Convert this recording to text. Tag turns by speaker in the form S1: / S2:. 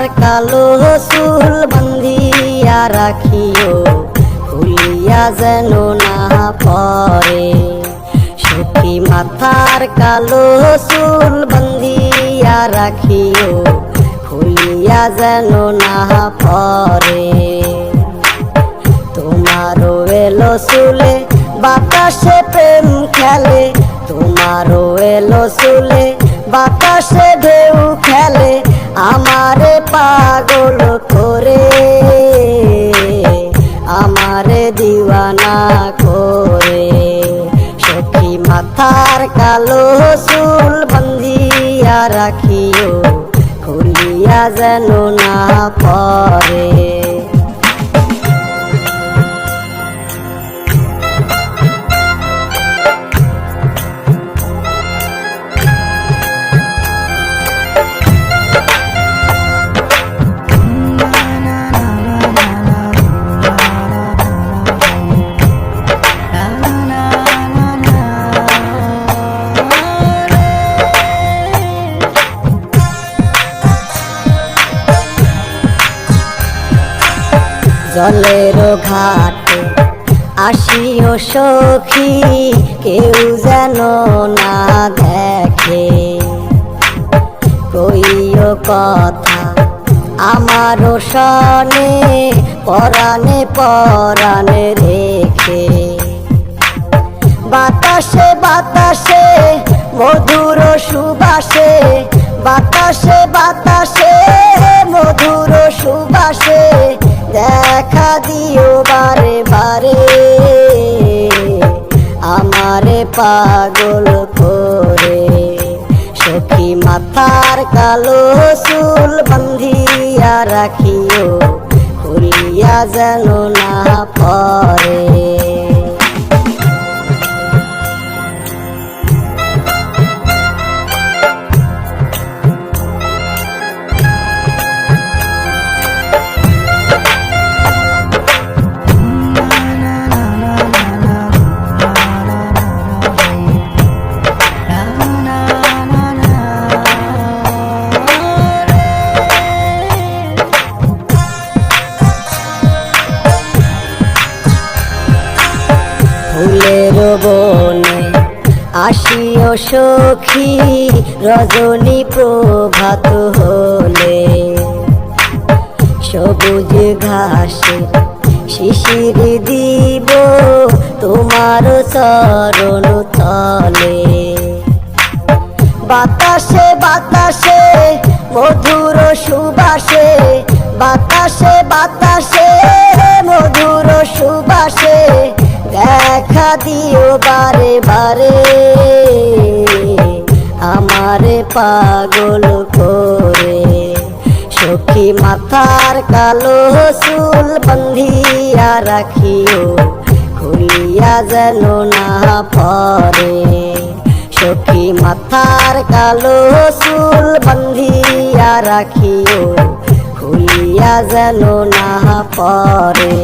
S1: মাথার কালো চুল বান্ধিয়া রাখিও খুলিয়া যেন না পরে সখী মাথার কালো চুল বান্ধিয়া রাখিও খুলিয়া যেন না পরে তোমারও এলো চুলে, বাতাসে প্রেম খেলে। তোমারও এলো চুলে, বাতাসে ঢেউ খেলে। আমারে পাগল করে। আমারে দিওয়ানা করে। সখী মাথার কালো চুল বন্ধিয়া রাখিও, খুলিয়া যেন না পরে জলের ঘাটে আসিও সখী, কেউ যেন না দেখে। কইও কথা আমারও সনে পরাণে পরাণে রেখে। বাতাসে বাতাসে, মধুর সুবাসে, বাতাসে বাতাসে, মধুর সুবাসে। দেখা দিও বারে বারে। আমারে পাগল করে। সখী মাথার কালো চুল বান্ধিয়া রাখিও, খুলিয়া যেন না পরে বনে আসিও সখী, রজনী প্রভাত হলে। সবুজ ঘাসে শিশির দিব তোমার চরণ তলে। বাতাসে বাতাসে, মধুর সুবাসে, বাতাসে বাতাসে, মধুর সুবাসে দেখা দিও বারে বারে। আমারে পাগল করে। সখী মাথার কালো চুল বান্ধিয়া রাখিও, খুলিয়া যেন না পরে সখী মাথার কালো চুল বান্ধিয়া রাখিও, খুলিয়া যেন না পরে